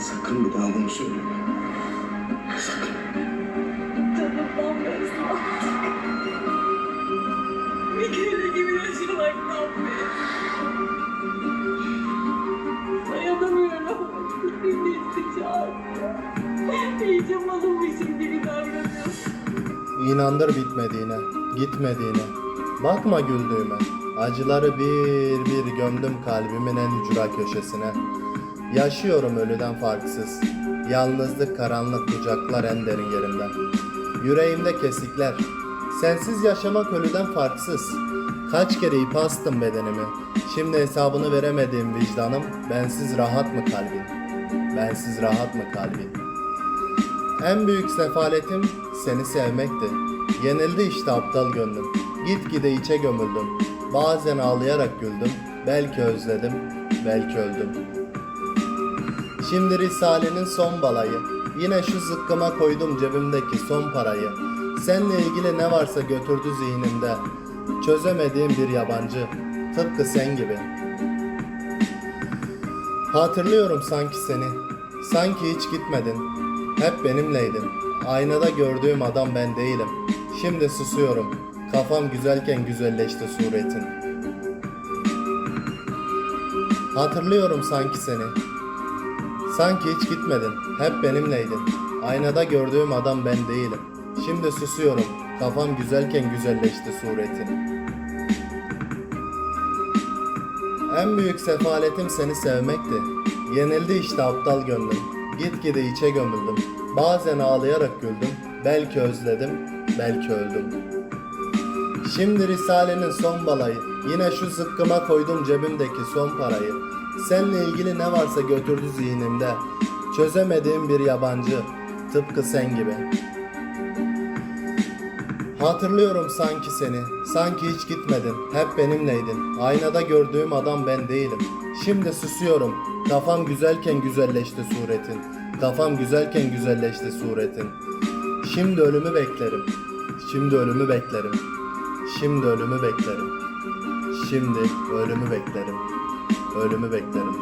sakın bir daha bunu söyleme. Sakın. Canımdan besle. Bir kere gibi yaşamaktan beri. Dayanamıyorum. Beni isteyeceğim. İyice malılmışım gibi davranıyorsun. İnandır bitmediğine, gitmediğine. Bakma güldüğüme. Acıları bir bir gömdüm kalbimin en ücra köşesine. Yaşıyorum ölüden farksız. Yalnızlık karanlık kucaklar en derin yerimden. Yüreğimde kesikler. Sensiz yaşamak ölüden farksız. Kaç kere ip astım bedenimi. Şimdi hesabını veremediğim vicdanım. Bensiz rahat mı kalbin? Bensiz rahat mı kalbin? En büyük sefaletim seni sevmekti. Yenildi işte aptal gönlüm. Gitgide içe gömüldüm. Bazen ağlayarak güldüm. Belki özledim, belki öldüm. Şimdi Risale'nin son balayı. Yine şu zıkkıma koydum cebimdeki son parayı. Seninle ilgili ne varsa götürdü zihnimde. Çözemediğim bir yabancı. Tıpkı sen gibi. Hatırlıyorum sanki seni. Sanki hiç gitmedin. Hep benimleydin. Aynada gördüğüm adam ben değilim. Şimdi susuyorum. Kafam güzelken güzelleşti suretin. Hatırlıyorum sanki seni. Sanki hiç gitmedin. Hep benimleydin. Aynada gördüğüm adam ben değilim. Şimdi susuyorum. Kafam güzelken güzelleşti suretin. En büyük sefaletim seni sevmekti. Yenildi işte aptal gönlüm. Gitgide içe gömüldüm. Bazen ağlayarak güldüm. Belki özledim, belki öldüm. Şimdi Risale'nin son balayı. Yine şu zıkkıma koydum cebimdeki son parayı. Seninle ilgili ne varsa götürdü zihnimde. Çözemediğim bir yabancı. Tıpkı sen gibi. Hatırlıyorum sanki seni. Sanki hiç gitmedin. Hep benimleydin. Aynada gördüğüm adam ben değilim. Şimdi susuyorum. Kafam güzelken güzelleşti suretin. Kafam güzelken güzelleşti suretin. Şimdi ölümü beklerim. Şimdi ölümü beklerim. Şimdi ölümü beklerim. Şimdi ölümü beklerim. Ölümü beklerim.